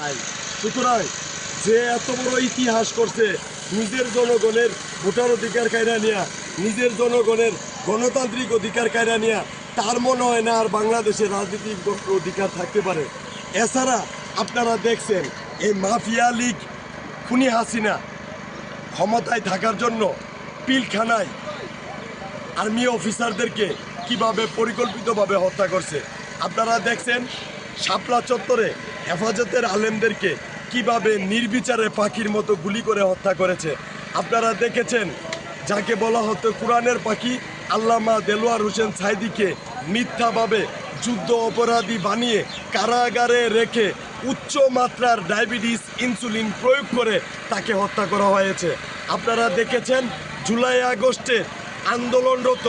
নাই। সুতরাং যে এত বড় ইতিহাস করছে নিজের জনগণের ভোটার অধিকার কায়রা নিয়া, নিজের জনগণের গণতান্ত্রিক অধিকার কায়রা নিয়া, তার মনে হয় না আর বাংলাদেশের রাজনৈতিক অধিকার থাকতে পারে। এছাড়া আপনারা দেখছেন, এই মাফিয়া লীগ খুনি হাসিনা ক্ষমতায় থাকার জন্য পিলখানায় আর্মি অফিসারদেরকে কীভাবে পরিকল্পিতভাবে হত্যা করছে, আপনারা দেখছেন শাপলা চত্বরে হেফাজতের আলেমদেরকে কীভাবে নির্বিচারে পাখির মতো গুলি করে হত্যা করেছে। আপনারা দেখেছেন, যাকে বলা হতো কোরআনের পাখি, আল্লামা দেলোয়ার হোসেন সাইদিকে মিথ্যাভাবে যুদ্ধ অপরাধী বানিয়ে কারাগারে রেখে উচ্চ মাত্রার ডায়াবেটিস ইনসুলিন প্রয়োগ করে তাকে হত্যা করা হয়েছে। আপনারা দেখেছেন, জুলাই আগস্টে আন্দোলনরত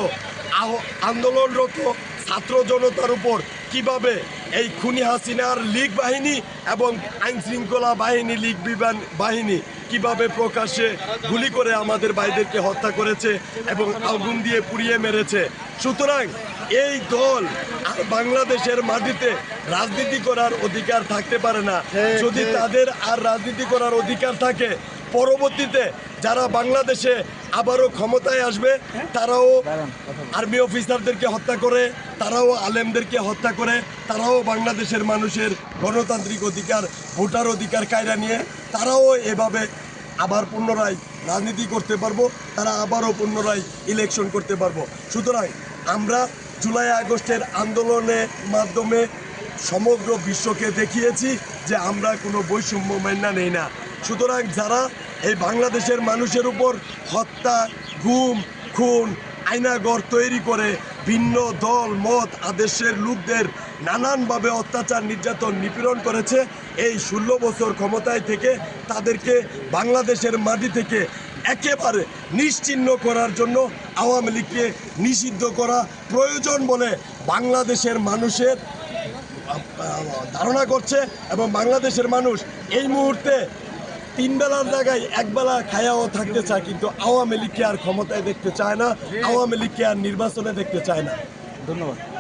আহ- আন্দোলনরত ছাত্র জনতার উপর কীভাবে এই খুনি হাসিনার লীগ বাহিনী এবং আইন শৃঙ্খলা বাহিনী লীগ বিমান বাহিনী কীভাবে প্রকাশ্যে গুলি করে আমাদের ভাইদেরকে হত্যা করেছে এবং আগুন দিয়ে পুড়িয়ে মেরেছে। সুতরাং এই দল বাংলাদেশের মাটিতে রাজনীতি করার অধিকার থাকতে পারে না। যদি তাদের আর রাজনীতি করার অধিকার থাকে পরবর্তীতে যারা বাংলাদেশে আবারও ক্ষমতায় আসবে, তারাও আর্মি অফিসারদেরকে হত্যা করে, তারাও আলেমদেরকে হত্যা করে, তারাও বাংলাদেশের মানুষের গণতান্ত্রিক অধিকার, ভোটার অধিকার কায়রা নিয়ে তারাও এভাবে আবার পুনরায় রাজনীতি করতে পারব, তারা আবারও পুনরায় ইলেকশন করতে পারব। সুতরাং আমরা জুলাই আগস্টের আন্দোলনের মাধ্যমে সমগ্র বিশ্বকে দেখিয়েছি যে আমরা কোনো বৈষম্য মান্না নেই না। সুতরাং যারা এই বাংলাদেশের মানুষের উপর হত্যা, গুম, খুন আয়নাগর তৈরি করে ভিন্ন দল, মত, আদেশের লোকদের নানানভাবে অত্যাচার, নির্যাতন, নিপীড়ন করেছে, এই ষোলো বছর ক্ষমতায় থেকে তাদেরকে বাংলাদেশের মাটি থেকে একেবারে নিশ্চিহ্ন করার জন্য আওয়ামী লীগকে নিষিদ্ধ করা প্রয়োজন বলে বাংলাদেশের মানুষের ধারণা করছে এবং বাংলাদেশের মানুষ এই মুহূর্তে তিন বেলার জায়গায় একবেলা খায়াও থাকতে চায় কিন্তু আওয়ামী লীগকে আর ক্ষমতায় দেখতে চায় না? আওয়ামী লীগকে আর নির্বাচনে দেখতে চায় না? ধন্যবাদ।